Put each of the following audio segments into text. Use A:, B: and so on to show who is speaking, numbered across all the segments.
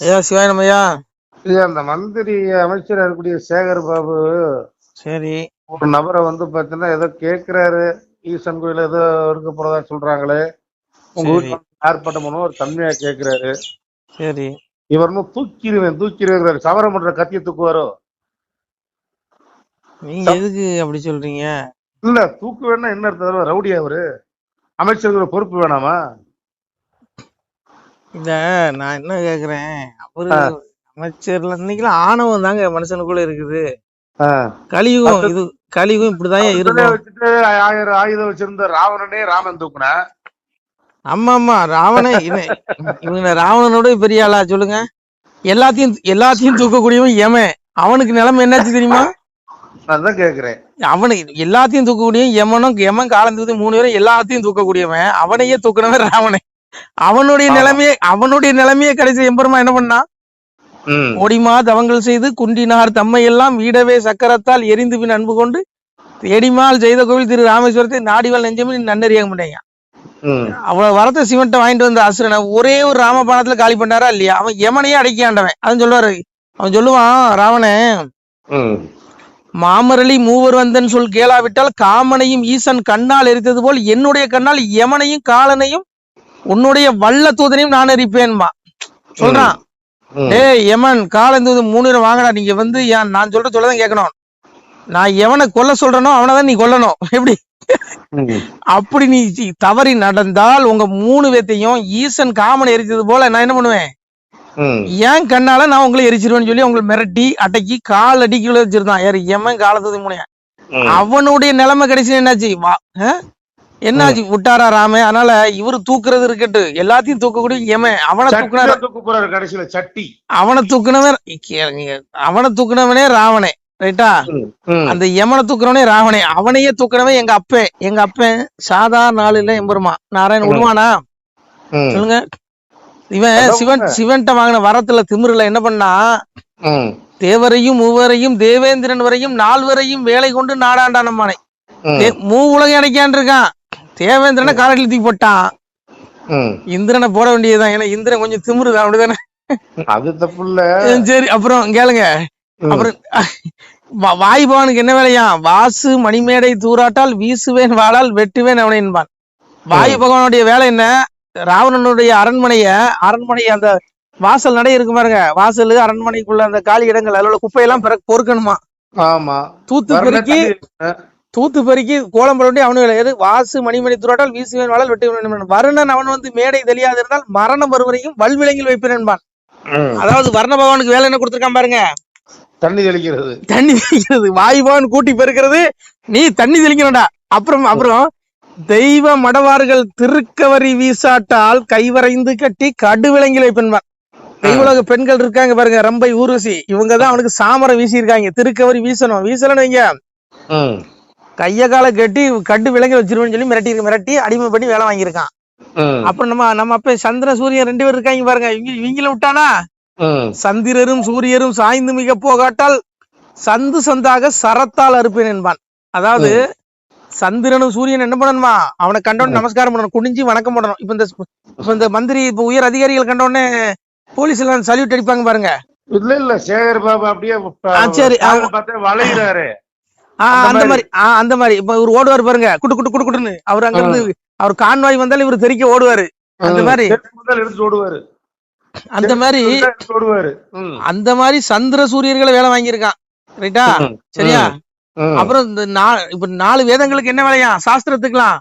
A: ஐயா சிவாயனம் ஐயா.
B: இது அந்த மந்திரி அமைச்சர் இருக்கக்கூடிய சேகர் பாபு
A: சரி.
B: ஒரு நபரை வந்து பாத்தீங்கன்னா ஏதோ கேக்குறாரு. ஈசன் கோயில் ஏதோ இருக்க போறதா சொல்றாங்களே. உங்க
A: சரி.
B: வீட்டுல ஆர்ப்பாட்டம் பண்ணுவோம் ஒரு தன்மையா கேக்குறாரு.
A: சரி.
B: இவர் இன்னும் தூக்கிடுவேன் தூக்கிடுவேன் சவரம் பண்ற கத்திய தூக்குவாரோ?
A: நீங்க எதுக்கு அப்படி சொல்றீங்க?
B: இல்ல தூக்கு வேணா என்ன அர்த்தம்? ரவுடியா அவரு? அமைச்சருக்கு ஒரு பொறுப்பு வேணாமா?
A: இல்ல நான் என்ன கேக்குறேன்? அவரு அமைச்சர்ல இன்னைக்கெல்லாம் ஆணவம் தாங்க மனுஷனுக்குள்ள இருக்குது.
B: ஆ.
A: கலியுகம் இது கலியுகம் இப்படிதான்
B: உடனே
A: இருக்கும்.
B: வச்சுட்டு ஆயிரம் ஆயுதம் வச்சிருந்த ராவணனே ராமன் தூக்குன.
A: ஆமா ஆமா ராவணே இவன் இவங்க ராவணனோட பெரிய ஆளா சொல்லுங்க. எல்லாத்தையும் எல்லாத்தையும் தூக்கக்கூடியவன் எமன் அவனுக்கு நிலைமை என்னாச்சு தெரியுமா?
B: அதான் கேக்குறேன்.
A: அவனுக்கு எல்லாத்தையும் தூக்கக்கூடியவன் எமனும் எமன் காலம் தூக்கி மூணு பேரும் எல்லாத்தையும் தூக்கக்கூடியவன். அவனையே தூக்குனவன் ராவணன். அவனுடைய. நிலைமையே அவனுடைய நிலைமையே கடைசி எம்பெருமா என்ன பண்ணா
B: ம்.
A: ஓடிமா தவங்கள் செய்து குன்றினார் தம்மை எல்லாம் வீடவே சக்கரத்தால் எரிந்து பின் அன்பு கொண்டு தேடிமால் செய்த கோவில் திரு ராமேஸ்வரத்தை நாடிவாள் நெஞ்சமே நன்னறியாக மாட்டேங்க
B: ம்.
A: அவ்வளவு வரத்தை சிவன்ட்ட வாங்கிட்டு வந்த அசுரனை ஒரே ஒரு ராமபாணத்துல காலி பண்ணாரா இல்லையா அவன் யமனையே அடக்கியாண்டவன் அதன் சொல்லுவாரு அவன் சொல்லுவான் ராவணன்
B: ம்.
A: மாமரளி மூவர் வந்தன் சொல் கேளாவிட்டால் காமனையும் ஈசன் கண்ணால் எரித்தது போல் என்னுடைய கண்ணால் யமனையும் காலனையும் உன்னுடைய வல்ல தூதனையும் நான் எரிப்பேன்மா சொல்றான். ஏய் யமன் காலம் தூது மூணு வாங்கடா நீங்க வந்து ஏன் நான் சொல்ற சொல்லதான் கேட்கணும் நான் எவனை கொல்ல சொல்றனோ அவனை நீ கொல்லணும் எப்படி. அப்படி நீ தவறி நடந்தால் உங்க மூணு பேத்தையும் ஈசன் காமனை எரிச்சது போல நான் என்ன பண்ணுவேன். ஏன் கண்ணால நான் உங்களை எரிச்சிருவேன்னு சொல்லி உங்களை மிரட்டி அடக்கி கால் அடிக்கல வச்சிருந்தான் யாரு எமன் காலத்தது முனைய
B: ம்.
A: அவனுடைய நிலைமை கடைசி என்னாச்சு வா? என்னாச்சு? விட்டாரா ராம? அதனால இவரு தூக்குறது இருக்கட்டு. எல்லாத்தையும் தூக்கக்கூடிய எமன் அவனை
B: சட்டில தூக்க போறாரு கடைசியில சட்டி.
A: அவனை தூக்குனவன் அவனை தூக்குனவனே ராவணே. ரைட்டா. அந்த யமனை தூக்குறவனே ராவணே. அவனையே தூக்குறவன் எங்க அப்பன் எங்க அப்பன் சாதாரண ஆளு இல்ல எம்பெருமா நாராயண உருவானா. சொல்லுங்க. இவன் சிவன்
B: உண்மை.
A: சிவன்ட்ட வாங்கின வரத்துல திமிருல என்ன பண்ணா. தேவரையும் மூவரையும் தேவேந்திரன் வரையும் நால்வரையும் வேலை கொண்டு நாடாண்டான் நம்மானை
B: ம்.
A: தே- மூ உலகம் அடைக்கான் இருக்கான். தேவேந்திரனை காலடியில் தூக்கி போட்டான். இந்திரனை போட வேண்டியதுதான். ஏன்னா இந்திரன் கொஞ்சம் திமிருதான். அப்படிதானே?
B: அது தப்பு இல்ல
A: சரி அப்புறம் கேளுங்க. அப்புறம் வாய்பவனுக்கு என்ன வேலையா? வாசு மணிமேடை தூராட்டால் வீசுவேன் வாளால் வெட்டுவேன் அவனை என்பான். வாயு பகவானுடைய வேலை என்ன? ராவணனுடைய அரண்மனைய அரண்மனை அந்த வாசல் நடை இருக்கு பாருங்க. வாசல் அரண்மனைக்குள்ள அந்த காலி இடங்கள் அதில் உள்ள குப்பையெல்லாம் பிற பொறுக்கணுமா?
B: ஆமா.
A: தூத்து பெருக்கி
B: தண்ணி-
A: தூத்து பெருக்கி கோலம் போட வேண்டிய எது? வாசு மணிமணி தூராட்டால் வீசுவேன் வாழல் வெட்டுவேன் வருணன் அவன் வந்து மேடை தெரியாது இருந்தால் மரணம் வருவரையும் வல்விலங்கில் வைப்பேன் என்பான். அதாவது வர்ண பகவானுக்கு வேலை என்ன கொடுத்திருக்கான் பாருங்க.
B: தண்ணி தெளிக்கிறது.
A: தண்ணி தெளிக்கிறது. வாயுபான் கூட்டி பெருக்கிறது. நீ தண்ணி தெளிக்கணும்டா. அப்புறம் அப்புறம் தெய்வ மடவார்கள் திருக்கவரி வீசாட்டால் கைவரைந்து கட்டி கடுவிலங்கிலை பெண்பான் தெய்வலோக பெண்கள் இருக்காங்க பாருங்க. ரம்பை ஊர்வசி. இவங்க தான் அவனுக்கு சாமரை வீசியிருக்காங்க. திருக்கவரி வீசணும். வீசலன்னு வைங்க. கைய காலை கட்டி கட்டு விலங்கி வச்சிருவேன்னு சொல்லி மிரட்டி மிரட்டி அடிமை பண்ணி வேலை வாங்கியிருக்கான். அப்புறம் நம்ம நம்ம அப்ப சந்திர சூரியன் ரெண்டு பேர் இருக்காங்க பாருங்க. இவங்க இவங்கள விட்டானா. சந்திரரும் சூரியரும் சாய்ந்து மிக போகாட்டால் சந்து சந்தாக சரத்தால் அறுப்பேன் என்பான். அதாவது சந்திரனும் சூரியன் என்ன பண்ணணுமா? அவனை கண்டோன்னு நமஸ்காரம் பண்ணணும் குனிஞ்சு வணக்கம் பண்ணணும். இப்ப இந்த இப்ப இந்த மந்திரி இப்ப உயர் அதிகாரிகள் கண்டோடனே போலீஸ் எல்லாம் சல்யூட் அடிப்பாங்க பாருங்க.
B: இல்ல இல்ல சேகர் பாபு அப்படியே
A: ஆ, சரி.
B: வளையிறாரு. அந்த
A: அந்த
B: மாதிரி.
A: மாதிரி. ஆ, அந்த மாதிரி. இப்ப இவர் ஓடுவார் பாருங்க. குடு குடு குடு குடுன்னு அவர் அங்க இருந்து அவர் கான்வாய் வந்தாலும் இவர் தெறிக்க ஓடுவாரு. அந்த. மாதிரி.
B: ஓடுவாரு
A: அந்த மாதிரி.
B: ஓடுவாரு.
A: அந்த மாதிரி சந்திர சூரியர்களை வேலை வாங்கியிருக்கான். ரைட்டா. சரியா. அப்புறம் இந்த நா- இப்ப நாலு வேதங்களுக்கு என்ன வேலையா? சாஸ்திரத்துக்கலாம்.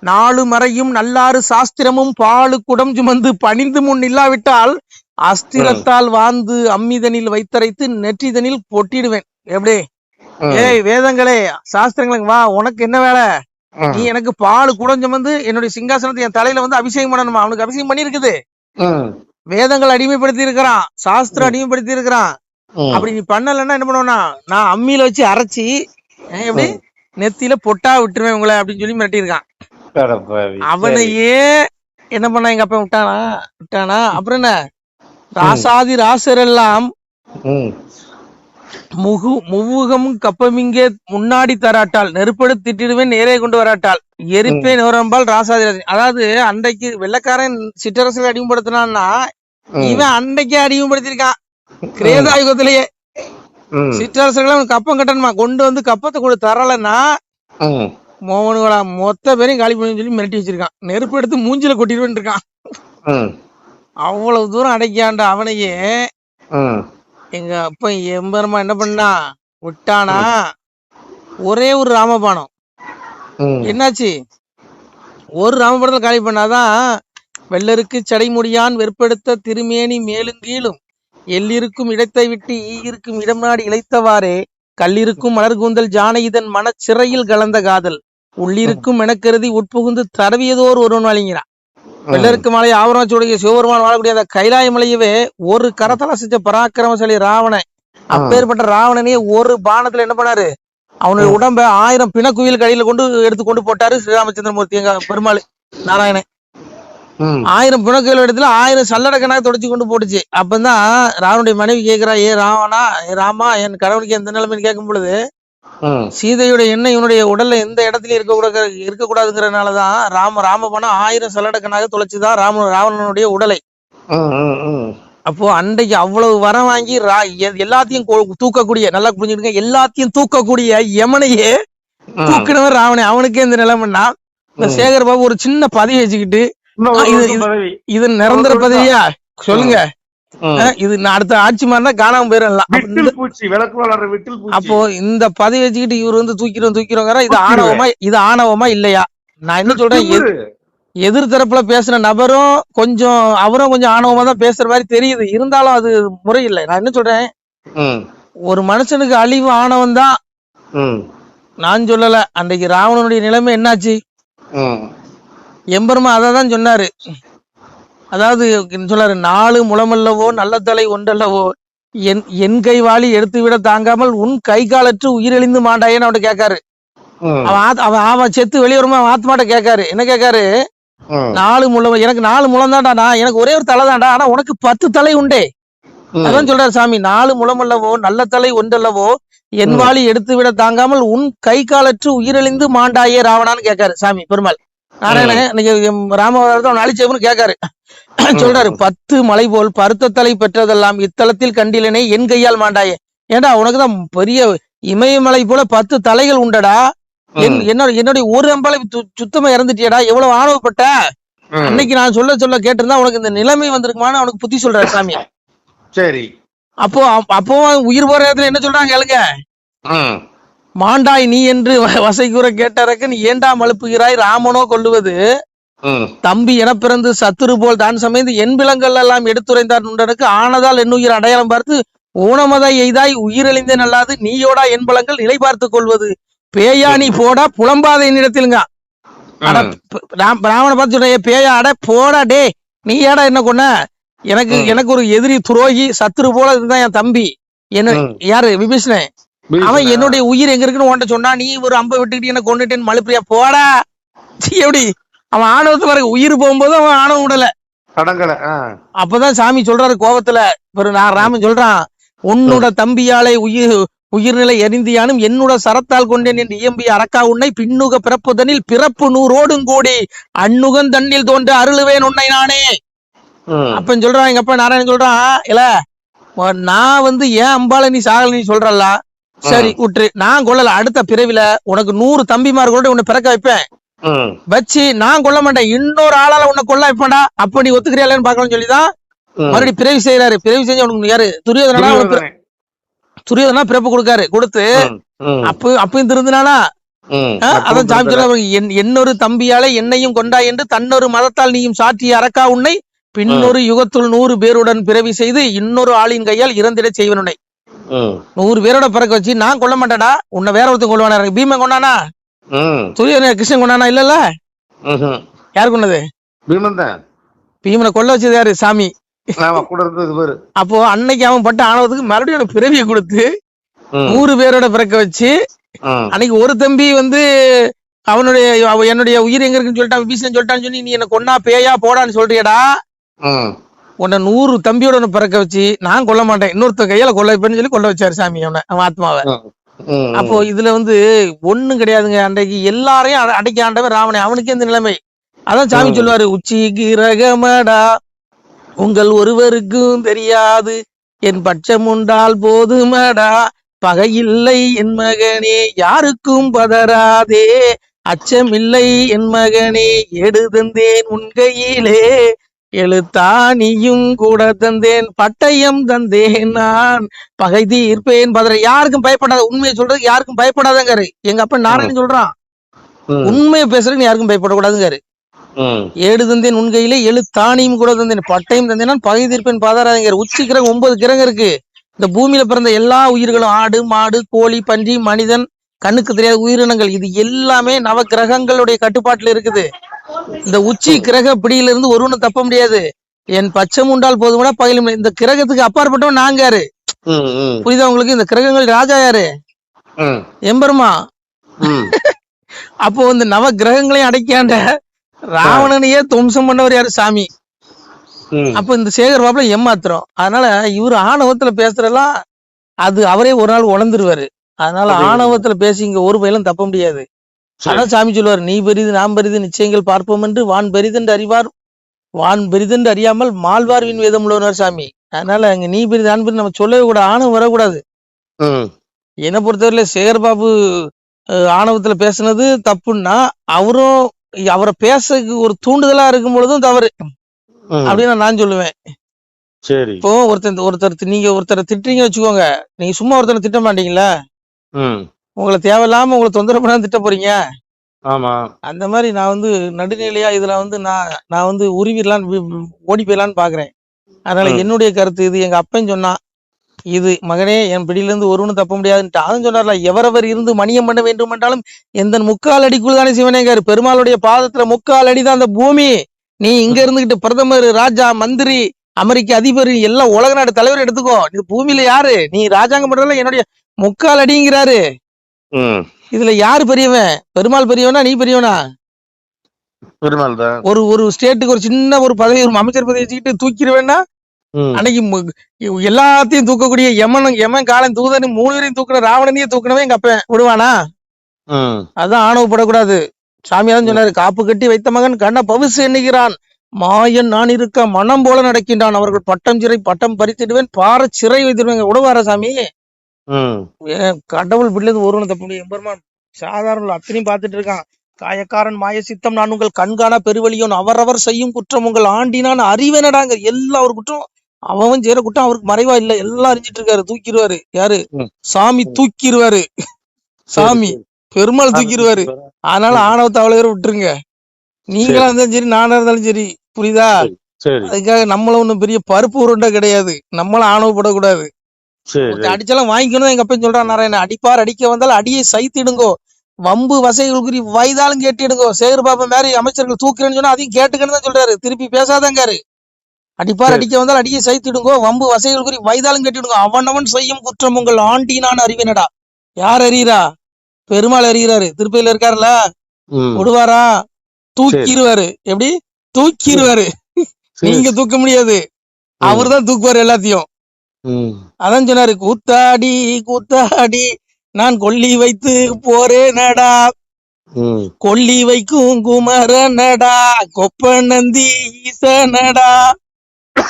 A: நாலு மறையும் நல்லாறு சாஸ்திரமும் பாலு குடம் சுமந்து பணிந்து முன் இல்லாவிட்டால் அஸ்திரத்தால் வாழ்ந்து அம்மிதனில் வைத்தரைத்து நெற்றிதனில் பொட்டிடுவேன். எப்படி. ஏய் வேதங்களே சாஸ்திரங்களுக்கு வா உனக்கு என்ன வேலை. நீ எனக்கு பாலு குடம் சுமந்து என்னுடைய சிங்காசனத்தை என் தலையில வந்து அபிஷேகம் பண்ணணுமா? அவனுக்கு அபிஷேகம் பண்ணிருக்குது. வேதங்கள் அடிமைப்படுத்தி இருக்கிறான் சாஸ்திரம் அடிமைப்படுத்தி இருக்கிறான். அப்படி நீ பண்ணலன்னா என்ன பண்ணுவேன்னா நான் அம்மியில வச்சு அரைச்சி எப்படி? நெத்தியில பொட்டா விட்டுருவேன் உங்களை அப்படின்னு சொல்லி மிரட்டியிருக்கான். அவனையே என்ன பண்ண எங்க அப்பா விட்டானா? விட்டானா? அப்புறம் என்ன? ராசாதி ராசரெல்லாம்
B: ம்.
A: முகு முவ்வுகமும் கப்பமிங்கே முன்னாடி தராட்டால் நெருப்பெடு திட்டிடுவேன் நேரே கொண்டு வராட்டால் எரிப்பேன் நுரம்பால் ராசாதி ராசன். அதாவது அன்றைக்கு வெள்ளக்காரன் சிற்றரசரை அடிமைப்படுத்தினான்னா. இவன் அன்னைக்கே அறிமுகப்படுத்திருக்கான் கிரேதா யுகத்திலேயே. சிற்றரசர்களை கப்பம் கட்டணுமா கொண்டு வந்து கப்பத்தை கொண்டு தரலன்னா. மோகனுகளா மொத்த பேரையும் காலி பண்ணி சொல்லி மிரட்டி வச்சிருக்கான் நெருப்பு எடுத்து மூஞ்சில கொட்டிடுவேன் இருக்கான். அவ்வளவு தூரம் அடைக்காண்ட அவனையே. எங்க அப்பா எம்பெருமா என்ன பண்ணா? விட்டானா? ஒரே ஒரு ராமபானம். என்னாச்சு? ஒரு ராமபடத்தில் காலி பண்ணாதான் வெள்ளருக்கு சடைமுடியான் வெற்பெடுத்த திருமேனி மேலும் கீழும். எல்லிருக்கும் இடத்தை விட்டு ஈயிருக்கும் இடம் நாடி இழைத்தவாறே கல்லிருக்கும் மலர் கூந்தல் ஜானகிதன் மனச்சிறையில் கலந்த காதல். உள்ளிருக்கும் மெனக்கருதி உட்புகுந்து தடவியதோர் ஒருவன் வழங்கினான் வெள்ளருக்கு மலை ஆவரணச்சுடைய சிவபெருமான் வாழக்கூடிய அந்த கைலாய மலையவே ஒரு கரத்தல செஞ்ச பராக்கிரமசாலி ராவணன். அப்பேற்பட்ட ராவணனே ஒரு பானத்துல என்ன பண்ணாரு? அவனுடைய உடம்ப ஆயிரம் பிணக்குயில் கடையில கொண்டு எடுத்து கொண்டு போட்டாரு ஸ்ரீராமச்சந்திரமூர்த்தி எங்க பெருமாள் நாராயணன். ஆயிரம் பிணக்குயில் இடத்துல ஆயிரம் சல்லடக்கணாக தொடச்சு கொண்டு போட்டுச்சு. அப்பதான் ராவனுடைய மனைவி கேக்குறா ஏ ராவணா ஏ ராமா என் கணவனுக்கு எந்த நிலைமைன்னு கேட்கும் பொழுது. சீதையுடைய எண்ணெய் இவனுடைய உடல்ல எந்த இடத்துலயும் இருக்க கூட இருக்கக்கூடாதுங்கிறதுனாலதான் ராம ராமபணம் ஆயிரம் சல்லடக்கணாக தொலைச்சுதான் ராம ராவணனுடைய உடலை. அப்போ அன்றைக்கு அவ்வளவு வரம் வாங்கி ரா- எல்லாத்தையும் தூக்கக்கூடிய நல்லா புரிஞ்சுடுங்க எல்லாத்தையும் தூக்கக்கூடிய யமனையே. தூக்கினவன் ராவணன். அவனுக்கே இந்த நிலைமைன்னா இந்த சேகர் பாபு ஒரு சின்ன பதவி வச்சுக்கிட்டு இது- நிரந்தர பதவியா? சொல்லுங்க. இது நான் அடுத்த ஆட்சி மாதிரினா காணாம போயிடலாம் அப்ப இந்த- பதவி வச்சுக்கிட்டு இவர் வந்து தூக்கிறோம் தூக்கிறோங்கிற இது ஆணவமா இது ஆணவமா இல்லையா? நான் என்ன சொல்றேன் எ-
B: திமிரு.
A: எதிர் தரப்புல பேசுற நபரும் கொஞ்சம் அவரும் கொஞ்சம் ஆணவமா தான் பேசுற மாதிரி தெரியுது. இருந்தாலும் அது முறையில்லை. நான் என்ன சொல்றேன். ஒரு மனுஷனுக்கு அழிவு ஆணவம் தான். நான் சொல்லல. அன்றைக்கு ராவணனுடைய நிலைமை என்னாச்சு. எம்பெருமா அதை தான் சொன்னாரு. அதாவது என்ன சொன்னாரு நாலு முளமல்லவோ நல்ல தலை ஒன்றல்லவோ என் என் கை வாளி எடுத்து விட தாங்காமல் உன் கை காலற்று உயிரெழுந்து மாண்டாயேன்னு அவன்கிட்ட கேட்காரு. அவன் அவன் அவன் செத்து வெளியே வருமா அவன் ஆத்மாட்ட கேட்காரு என்ன கேட்காரு. நாலு முளம் எனக்கு நாலு முளம் தான்டா நான் எனக்கு ஒரே ஒரு தலை தான்டா ஆனா உனக்கு பத்து தலை உண்டே. அதான் சொல்றாரு சாமி நாலு முளமல்லவோ நல்ல தலை ஒன்றல்லவோ என். வாளி எடுத்து விட தாங்காமல் உன் கை காலற்று உயிரெழுந்து மாண்டாயே ராவணான்னு கேட்காரு சாமி பெருமாள் நாராயணன் இன்னைக்கு ராமவரத்தை அழிச்சவனு கேட்காரு. சொல்றாரு பத்து மலை போல் பருத்த தலை பெற்றதெல்லாம் இத்தலத்தில் கண்டிலனே என் கையால் மாண்டாயே. ஏன்டா உனக்குதான் பெரிய இமயமலை போல பத்து தலைகள் உண்டடா? என்- என்னோட என்னுடைய ஒரு அம்பளை சுத்தமா இறந்துட்டியடா எவ்வளவு ஆணவப்பட்ட. அன்னைக்கு நான் சொல்ல சொல்ல கேட்டிருந்தா உனக்கு இந்த நிலைமை வந்திருக்குமான்னு அவனுக்கு புத்தி சொல்றாரு சாமி.
B: சரி.
A: அப்போ அப்- அப்போ உயிர் போற இடத்துல என்ன சொல்றாங்க கேளுங்க. மாண்டாய் நீ என்று வ- வசை கூற கேட்டறக்கு நீ ஏண்டா மழுப்புகிறாய் ராமனோ கொல்லுவது
B: ம்.
A: தம்பி என பிறந்து சத்துரு போல் தான் சமைந்து என் விலங்கள் எல்லாம் எடுத்துரைந்தார் உண்டனுக்கு ஆனதால் என்னுயிர் அடையாளம் பார்த்து ஊனமதை எய்தாய் உயிரெளிந்தேன் அல்லாது நீயோடா என் பலங்கள் நிலை பார்த்துக் கொள்வது பேயா நீ போடா புலம்பாத என்னிடத்திலுங்க அட
B: ம்.
A: ப- ராம்- ராவண பார்த்து சொல்ற பேயா அட போடா டே நீ ஏடா என்ன கொன்ன எனக்கு. எனக்கு ஒரு எதிரி துரோகி சத்துரு போல இருந்தான் என் தம்பி என்ன. யாரு விபீஷணன் அவன் என்னுடைய உயிர் எங்க இருக்குன்னு உன்கிட்ட சொன்னா நீ ஒரு அம்பை விட்டுக்கிட்டு என்ன கொண்டுட்டேன்னு மழுப்பிரியா போடா. சீ, எப்படி? அவன் ஆணவத்துல பாருங்க உயிர் போகும்போது அவன் ஆணவம் விடல. அப்பதான் சாமி சொல்றாரு கோபத்துல பிறகு நான் ராமன் சொல்றான் உன்னோட தம்பியாலே உயிர் உயிர்நிலை எரிந்தியானும் என்னோட சரத்தால் கொண்டேன் என்று இயம்பிய அரக்கா உன்னை பின்னுக பிறப்புதனில் பிறப்பு நூறோடும் கூடி அண்ணுகன் தண்ணில் தோன்ற அருளுவேன் உன்னை நானே.
B: ம்.
A: அப்பன் சொல்றான் எங்க அப்பா நாராயணன் சொல்றான் இல்ல நான் வந்து ஏன் அம்பால நீ சாகல நீ சொல்றல்ல? சரி விட்டுரு நான் கொல்லல. அடுத்த பிறவில உனக்கு நூறு தம்பிமார் கூட உன்னை பிறக்க வைப்பேன். வச்சு நான் கொல்ல மாட்டேன். இன்னொரு ஆளால உன்னை கொல்ல வைப்பேன்டா. அப்ப நீ ஒத்துக்கிறியாலன்னு பார்க்கணும்னு சொல்லிதான். மறுபடியும் பிறவி செய்யறாரு பிறவி செஞ்சு அவனுக்கு யாரு? துரியோதனா. துரியோதனா பிறப்பு கொடுக்காரு. கொடுத்து. அப்ப அப்பயும் திருந்தினானா? அதான் சாமி என் என்னொரு தம்பியாலே என்னையும் கொண்டாய் என்று தன்னொரு மதத்தால் நீயும் சாற்றிய அரக்கா உன்னை. பின்னொரு யுகத்துள் நூறு பேருடன் பிறவி செய்து இன்னொரு ஆளின் கையால் இறந்திடச் செய்வன். நூறு பேரோட பிறக்க வச்சு நான் கொல்ல மாட்டேடா உன்னை வேற ஒருத்தன் கொள்வானா பீமன் கொண்டானா?
B: ம்.
A: துரியோதன கிருஷ்ணன் கொண்டானா? இல்லல்ல?
B: ம்ஹும்.
A: யார் கொண்டது
B: பீமன் தான்.
A: பீமனை கொல்ல வச்சது யாரு? சாமி. அப்போ அன்னைக்கு அவன் பட்ட ஆணவத்துக்கு மறுபடியும் பிறவியை கொடுத்து. நூறு பேரோட பிறக்க வச்சு. அன்னைக்கு ஒரு தம்பி வந்து அவனுடைய அவ- என்னுடைய உயிர் எங்க இருக்குன்னு சொல்லிட்டான் விபீஷன் சொல்லிட்டான்னு சொல்லி நீ என்ன கொன்னா பேயா போடான்னு சொல்றியடா. உன்னை நூறு தம்பியோட பிறக்க வச்சு நான் கொல்ல மாட்டேன். இன்னொருத்த கையால கொல்ல வைப்பேன்னு சொல்லி கொல்ல வச்சாரு சாமி அவனை அவன் ஆத்மாவை. அப்போ இதுல வந்து ஒண்ணும் கிடையாதுங்க. அன்றைக்கு எல்லாரையும் அட- அடக்கி ஆண்டவன் ராவணன் அவனுக்கே இந்த நிலைமை. அதான் சாமி. சொல்லுவாரு உச்சி கிரகமடா உங்கள் ஒருவருக்கும் தெரியாது. என் பட்சம் உண்டால் போதுமடா பகையில்லை என் மகனே யாருக்கும் பதறாதே. அச்சமில்லை என் மகனே எடு தந்தேன் உன் கையிலே. எழுத்தாணியும் கூட தந்தேன் பட்டயம் தந்தேன் நான். பகை தீர்ப்பேன் பதற யாருக்கும் பயப்படாத உண்மையை சொல்றது யாருக்கும் பயப்படாதங்காரு. எங்க அப்பா நாராயணன் சொல்றான். உண்மையை பேசுறதுக்கு யாருக்கும் பயப்படக்கூடாதுங்காரு. ஏடு தந்தேன் உன் கையிலே எழுத்தாணியும் கூட தந்தேன் பட்டயம் தந்தேன் நான் பகை தீர்ப்பேன் பாதாராதங்காரு. உச்சி கிரகம் ஒன்பது கிரகம் இருக்கு இந்த பூமியில பிறந்த எல்லா உயிர்களும் ஆடு மாடு கோழி பன்றி மனிதன் கண்ணுக்கு தெரியாத உயிரினங்கள் இது எல்லாமே நவ கிரகங்களுடைய கட்டுப்பாட்டுல இருக்குது. இந்த உச்சி கிரக பிடியில இருந்து ஒருவனும் தப்ப முடியாது. என் பச்சம் உண்டால் போதும்னா பகலும் இந்த கிரகத்துக்கு அப்பாற்பட்டவன் நாங்க யாரு? புரியுதா உங்களுக்கு? இந்த கிரகங்கள் ராஜா யாரு? எம்பெருமா. அப்போ இந்த நவ கிரகங்களையும் அடைக்காண்ட ராவணனையே துவம்சம் பண்ணவர் யாரு? சாமி. அப்ப இந்த சேகர் பாப்புல ஏமாத்துறோம். அதனால இவர் ஆணவத்துல பேசுறதெல்லாம் அது அவரே ஒரு நாள் உணர்ந்துருவாரு. அதனால? ஆணவத்துல பேசி இங்க ஒரு பயிலும் தப்ப முடியாது. அதான் சாமி சொல்லுவார் நீ பெரிது நாம் பெரிது நிச்சயங்கள் பார்ப்போம் என்று வான் பெரிதென்று அறிவார். வான் பெரிதென்று அறியாமல் மால்வார்வின் வேதம் உள்ளவர் சாமி. அதனால அங்க நீ பெரிது நான் பெரிது நம்ம சொல்லவே கூட ஆணவம் வரக்கூடாது. என்னை பொறுத்தவரையில சேகர் பாபு ஆணவத்துல பேசுனது தப்புன்னா அவரும் அவரை பேசக்கு ஒரு தூண்டுதலா இருக்கும் பொழுதும் தவறு. அப்படின்னு நான் சொல்லுவேன்.
B: சரி.
A: இப்போ ஒருத்தர் ஒருத்தர் நீங்க ஒருத்தரை திட்டுறீங்க வச்சுக்கோங்க. நீங்க சும்மா ஒருத்தரை திட்ட மாட்டீங்களா? உங்களை தேவையில்லாம உங்களை தொந்தரவு பண்ணாம திட்ட போறீங்க.
B: ஆமா.
A: அந்த மாதிரி நான் வந்து நடுநிலையா இதுல வந்து நான் நான் வந்து உருவிடலான்னு ஓடி போயிடலான்னு பாக்குறேன். அதனால. என்னுடைய கருத்து இது. எங்க அப்பன் சொன்னான் இது மகனே என் பிடியில இருந்து ஒருவனும் தப்ப முடியாதுன்ட்டு. அதுவும் சொன்னார்ல எவரவர் இருந்து மணியம் பண்ண வேண்டும் என்றாலும் எந்த முக்கால் அடிக்குள் தானே சிவனேங்காரு? பெருமாளுடைய பாதத்துல முக்கால் அடி தான் அந்த பூமி. நீ இங்க இருந்துகிட்டு பிரதமர் ராஜா மந்திரி அமெரிக்க அதிபர் எல்லாம் உலக நாடு தலைவர் எடுத்துக்கோ. இது பூமியில யாரு? நீ ராஜாங்கம் பண்றதுல என்னுடைய முக்கால் அடிங்கிறாரு. இதுல யாரு பெரியவன்? பெருமாள் பெரியவனா நீ பெரியவனா?
B: பெருமாள் தான்
A: ஒரு ஒரு ஸ்டேட்டுக்கு ஒரு சின்ன ஒரு பதவி ஒரு அமைச்சர் பதவி வச்சுக்கிட்டு தூக்கிடுவேன்னா அன்னைக்கு எல்லாத்தையும் தூக்கக்கூடிய யமன் யமன் காலன் தூதன் மூணு பேரையும் தூக்கின ராவணனையே தூக்கினவே எங்க அப்பன். விடுவானா? அதான் ஆணவப்படக்கூடாது சாமியாதான் சொன்னாரு காப்பு கட்டி வைத்த மகன் கண்ண பவிசு எண்ணுகிறான். மாயன் நான் இருக்க மனம் போல நடக்கின்றான். அவர்கள் பட்டம் சிறை பட்டம் பறித்திடுவேன் பார சிறை வைத்திடுவேன். விடுவாரா சாமி? கடவுள் பிள்ளைது ஒருவனை தப்பு எம்பெருமான் சாதாரண அத்தனையும் பார்த்துட்டு இருக்கான். காயக்காரன் மாய சித்தம் நான் உங்கள் கண்காணா பெருவழியோன். அவரவர் செய்யும் குற்றம் உங்கள் ஆண்டினான். அறிவனடாங்க. எல்லா ஒரு குற்றம் அவன் செய்யற குற்றம் அவருக்கு மறைவா இல்ல. எல்லாம் அறிஞ்சிட்டு இருக்காரு. தூக்கிடுவாரு. யாரு. சாமி தூக்கிடுவாரு. சாமி. பெருமாள். தூக்கிடுவாரு. ஆனால ஆணவத்தை அவ்வளவு விட்டுருங்க. நீங்களா இருந்தாலும் சரி நானா இருந்தாலும் சரி. புரியுதா? அதுக்காக நம்மள ஒண்ணும் பெரிய பருப்பு உருண்டை கிடையாது. நம்மளும் ஆணவப்படக்கூடாது. அடிச்சாலும் வாங்கிக்கணும். எங்க அப்பன் சொல்றான் நாராயணன் அடிப்பார் அடிக்க வந்தால் அடியை சைத்திடுங்கோ. வம்பு வசைகள் குறி வயதாலும் கேட்டிடுங்கோ. சேகர் பாபா மாதிரி அமைச்சர்கள் தூக்குறேன்னு சொன்னா அதையும் கேட்டுக்கன்னு தான் சொல்றாரு. திருப்பி பேசாதங்காரு. அடிப்பார். அடிக்க வந்தால் அடியை சைத்திடுங்கோ. வம்பு வசைகள் குறி வயதாலும் கேட்டிடுங்கோ. அவனவன் செய்யும் குற்றம் உங்கள் ஆண்டினான் அறிவினடா. யார் அறிகிறா? பெருமாள் அறிகிறாரு. திருப்பதியில இருக்காருல்ல? விடுவாரா? தூக்கிடுவாரு எப்படி? தூக்கிடுவாரு. நீங்க தூக்க முடியாது. அவர்தான் தூக்குவாரு எல்லாத்தையும். அதான் சொன்னாரு கூத்தாடி கூத்தாடி நான் கொல்லி வைத்து போறேனடா கொல்லி வைக்கும் குமரனடா கொப்பநந்தி ஈசனடா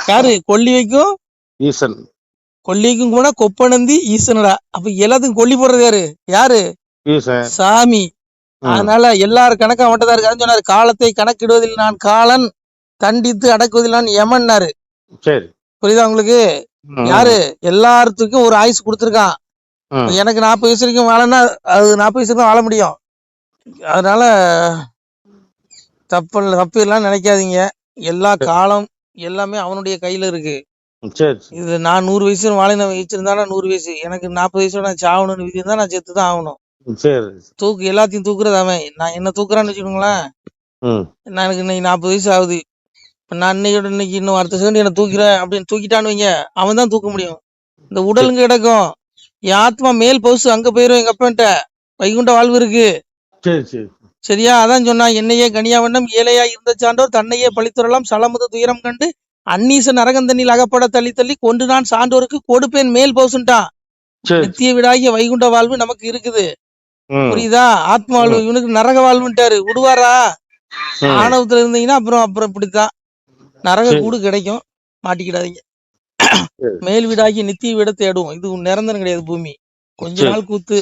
A: யாரு? கொல்லி வைக்கும்?
B: ஈசன்.
A: கொல்லி வைக்கும் குமரனா கொப்பநந்தி ஈசனடா அப்ப எல்லாத்துக்கும் கொல்லி போடுறது யாரு? யாரு? சாமி. அதனால எல்லாரும் கணக்கு அவன்கிட்ட தான் இருக்காருன்னு சொன்னாரு காலத்தை கணக்கிடுவதில் நான் காலன் தண்டித்து அடக்குவதில் நான் யமன்னாரு.
B: சரி.
A: புரியுதா உங்களுக்கு? யாரு? எல்லாத்துக்கும் ஒரு ஆயுசு கொடுத்துருக்கான். எனக்கு நாற்பது வயசு வரைக்கும் வாழனா அது நாற்பது வயசு தான் வாழ முடியும். அதனால தப்பு தப்பு எல்லாம் நினைக்காதீங்க. எல்லா காலம் எல்லாமே அவனுடைய கையில இருக்கு.
B: சரி
A: இது நான் நூறு வயசு வாழ வச்சிருந்தானா நூறு வயசு. எனக்கு நாற்பது வயசு நான் சாகணும்னு விதி இருந்தா நான் செத்து தான் ஆகணும்
B: சரி
A: தூக்கு எல்லாத்தையும் தூக்குறது அவன் நான் என்ன தூக்குறான்னு வச்சுக்கோங்களேன். நான் எனக்கு இன்னைக்கு நாற்பது வயசு ஆகுது. இப்ப நான் இன்னையோட இன்னைக்கு இன்னும் அடுத்த செகண்ட் என்ன தூக்கிறேன் அப்படின்னு தூக்கிட்டான்னு வைங்க. அவன் தான் தூக்க முடியும். இந்த உடலுங்க கிடக்கும். என் ஆத்மா மேல் பவுசு அங்க போயிரும் எங்க அப்பன்ட்ட. வைகுண்ட வாழ்வு இருக்கு.
B: சரி சரி.
A: சரியா? அதான் சொன்னா என்னையே கனியா வண்ணம் ஏழையா இருந்த சான்றோர் தன்னையே பழித்துறலாம். சலமுத துயரம் கண்டு அன்னீசன் அரகந்தண்ணில் அகப்பட தள்ளி தள்ளி கொண்டு நான் சான்றோருக்கு கொடுப்பேன் மேல் பவுசுன்ட்டான் நித்திய விடாகிய வைகுண்ட வாழ்வு நமக்கு இருக்குது. புரியுதா? ஆத்மா வாழ்வு இவனுக்கு நரக வாழ்வுன்ட்டாரு. விடுவாரா? ஆணவத்துல இருந்தீங்கன்னா அப்புறம் அப்புறம் இப்படித்தான். நரக. கூடு கிடைக்கும். மாட்டிக்கிடாதீங்க. மேல் வீடாகி நித்திய வீட தேடுவோம். இது நிரந்தரம் கிடையாது பூமி. கொஞ்ச. நாள் கூத்து.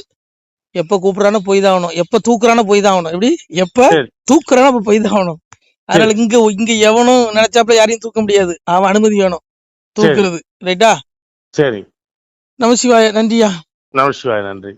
A: எப்ப கூப்பிடுறானோ போய் தான் ஆகணும். எப்ப தூக்குறானோ போய் தான் ஆகணும். எப்படி? எப்ப. தூக்குறானோ அப்ப போய் தான் ஆகணும். அதனால இங்க இங்க எவனும் நினைச்சாப்புல யாரையும் தூக்க முடியாது. அவன் அனுமதி வேணும். தூக்குறது. ரைட்டா?
B: சரி.
A: நமசிவாய நன்றியா.
B: நமசிவாய் நன்றி.